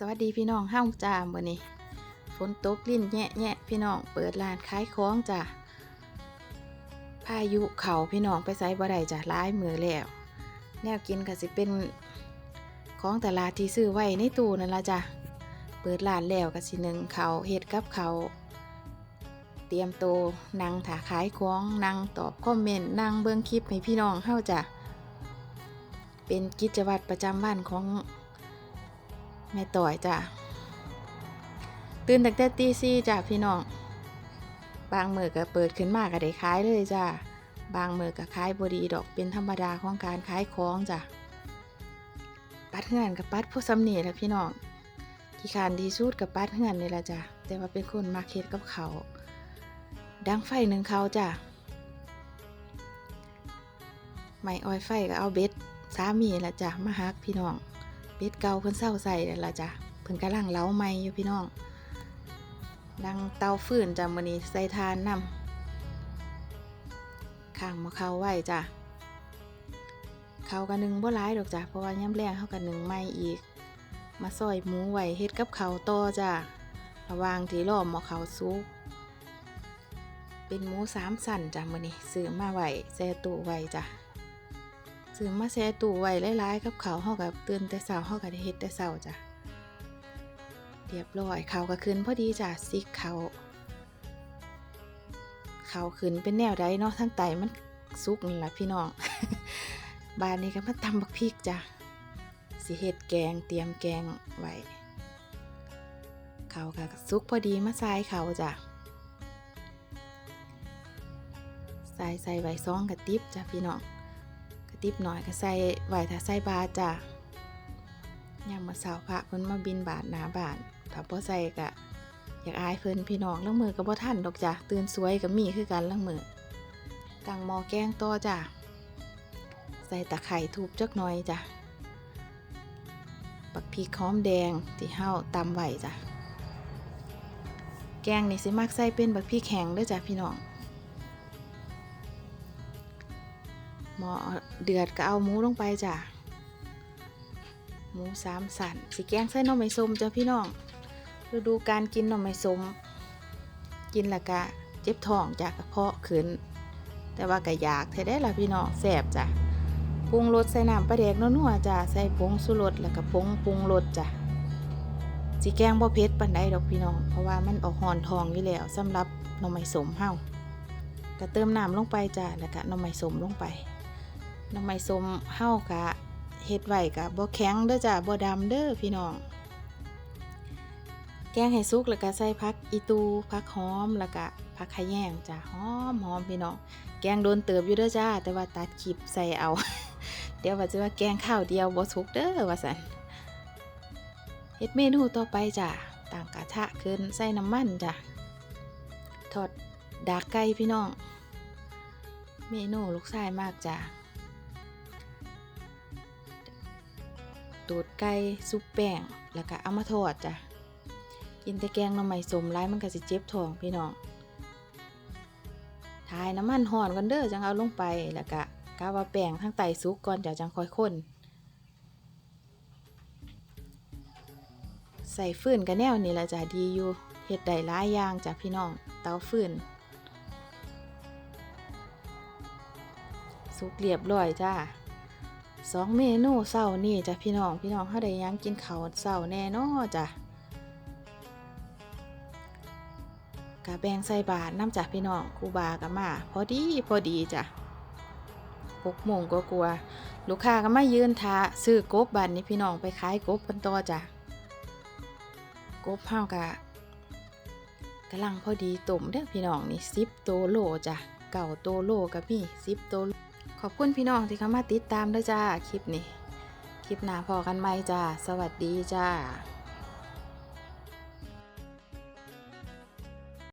สวัสดีพี่น้องห้างจามื่อนี้ฝนตกลิ้นแยะแยะพี่น้องเปิดร้านขายของจ้าพายุเขาพี่น้องไปไซบ่ได้จ้ะร้ายมือแล้วแนวกินก็สิเป็นของตลาดที่ซื้อไว้ในตู้นั่นละจ้ะเปิดร้านแล้วก็สิหนึ่งเขาเฮ็ดกับเขาเตรียมโตนั่งถาขายของนั่งตอบคอมเมนต์นั่งเบิ่งคลิปให้พี่น้องเฮาจ้ะเป็นกิจวัตรประจำวันของ แม่ต่อยจ้ะตื่นตั้งแต่ตีสี่จ้ะพี่น้อง บางมือก็เปิดขึ้นมาก็ได้ขายเลยจ้ะ บางมือก็ขายบดีดอกเป็นธรรมดาของการขายของจ้ะ ปัดเฮือนกับปัดผู้สำเนียแหละพี่น้องที่ขานดีสุดกับปัดเฮือนนี่แหละจ้ะ แต่ว่าเป็นคนมาเค็ดกับเขา ดังไฟหนึ่งเขาจ้ะ ไม่ออยไฟก็เอาเบ็ดสามีละจ้ะมาฮักพี่น้อง เบ็ดเก่าเพิ่นเศร้าใส่แล้วล่ะจ้ะเพิ่นกำลังเล้าไม้อยู่พี่น้องดังเตาฟืนจ้ะมื้อนี้ใส่ทานนำข้างมาเขาไว้จ้ะเขากันหนึ่งบ่หลายดอกจ้ะเพราะว่าย่ำแรงเขากันหนึ่งไม้อีก มาซอยหมูไว้เฮ็ดกับเขาต่อจ้ะระวางที่รอหมอเขาวสุกเป็นหมูสามสันจ้ะมื้อนี้ซื้อมาไว้แช่ตู้ไว้จ้ะ ซื้อมาแช่ตู้ไว้หลายๆกับเขาวเฮากับตื่นแต่เช้าเฮาก็ได้เฮ็ดแต่เช้าจ้ะเรียบร้อยเขาก็ขึ้นพอดีจ้ะซิกเขาเขาขึ้นเป็นแนวใดเนาะทั้งไตมันสุกนั่ล่ะพี่น้องบานนี้ก็มาตำบักพริกจ้ะสิเฮ็ดแกงเตรียมแกงไว้เขาก็สุกพอดีมาใส่เขาจ้ะใส่ใส่ไว้ซองกระติบจ้ะพี่น้อง ติบหน่อยก็ใส่ไว้ถ้าใส่บาทจ้ะยามมาสาวพระเพิ่นมาบินบาทหนาบานถ้าบ่ใส่ก็อยากอายเพิ่นพี่น้องลังมือก็บ่ทันดอกจ้ะตื่นสวยก็มีคือกันลังมือตั้งหม้อแกงต่อจ้ะใส่ตะไคร้ทุบจักหน่อยจ้ะปักพริกหอมแดงที่เฮาตำไว้จ้ะแกงนี่สิมักใส่เป็นบักพริกแห้งเด้อจ้ะพี่น้อง หมอเดือดก็เอาหมูลงไปจ้ะ หมูสามสันสีแกงใส่น่อไม้ส้มจ้ะพี่น้องฤดูการกินน่อไม้ส้มกินละกะเจ็บท้องจากกระเพาะขึ้น แต่ว่าก็อยากเทได้ละพี่น้องแสบจ้ะปรุงรสใส่น้ำปลาแดกนัวๆจ้ะใส่ผงสุรสแล้วก็ผงปรุงรสจ้ะสีแกงบ่เผ็ดปานใดดอกพี่น้องเพราะว่ามันออกหอนทองอยู่แล้วสำหรับน่อไม้ส้มเฮาก็เติมน้ำลงไปจ้ะแล้วก็น่อไม้ส้มลงไป น้ำไม้ส้มเฮากะเฮ็ดไว้กะบ่แข็งเด้อจ้ะบ่ดำเด้อพี่น้อง แกงให้สุกแล้วก็ใส่ผักอีตูผักหอมแล้วก็ผักขะแยงจ้ะหอมหอมพี่น้องแกงโดนเติบอยู่เด้อจ้า แต่ว่าตัดคลิปใส่เอา เดี๋ยวว่าจะว่าแกงข้าวเดียวบ่สุกเด้อว่าซั่นเฮ็ดเมนูต่อไปจ้ะต่างกระทะขึ้นใส่น้ำมันจ้ะทอดดากไก่พี่น้อง เมนูลูกชายมากจ้ะ ตูดไก่ซุปแป้งแล้วก็เอามาทอดจ้ะกินแต่แกงหน่อไม้สมร้ายมันก็สิเจ็บท้องพี่น้องทายน้ำมันห่อนกันเด้อจังเอาลงไปแล้วก็กาว่าแป้งทั้งไตสุกก่อนจะจังค่อยข้นใส่ฟืนกันแนวนี่แหละจ้ะดีอยู่เฮ็ดได้หลายอย่างจ้ะพี่น้องเตาฟืนสุกเรียบร้อยจ้า สองเมนูเศร้านี่จ้ะพี่น้องพี่น้องเขาได้ยังกินข้าวเศร้าแน่นอจ้ะกะแบ่งใส่บาทน้ำจากพี่น้องครูบากับมา พอดีพอดีจ้ะหกโมงก็กลัว ลูกค้าก็มายืนทาซื้อกบบันนี้พี่น้องไปขายกบกันต่อจ้ะกบเฮากะกำลังพอดีตุ่มเด้อพี่น้องนี่สิบโตโลจ้ะเก่าโตโลกับพี่สิบโต ขอบคุณพี่น้องที่เข้ามาติดตามด้วยจ้า คลิปนี้ คลิปหน้าพอกันไหมจ้า สวัสดีจ้า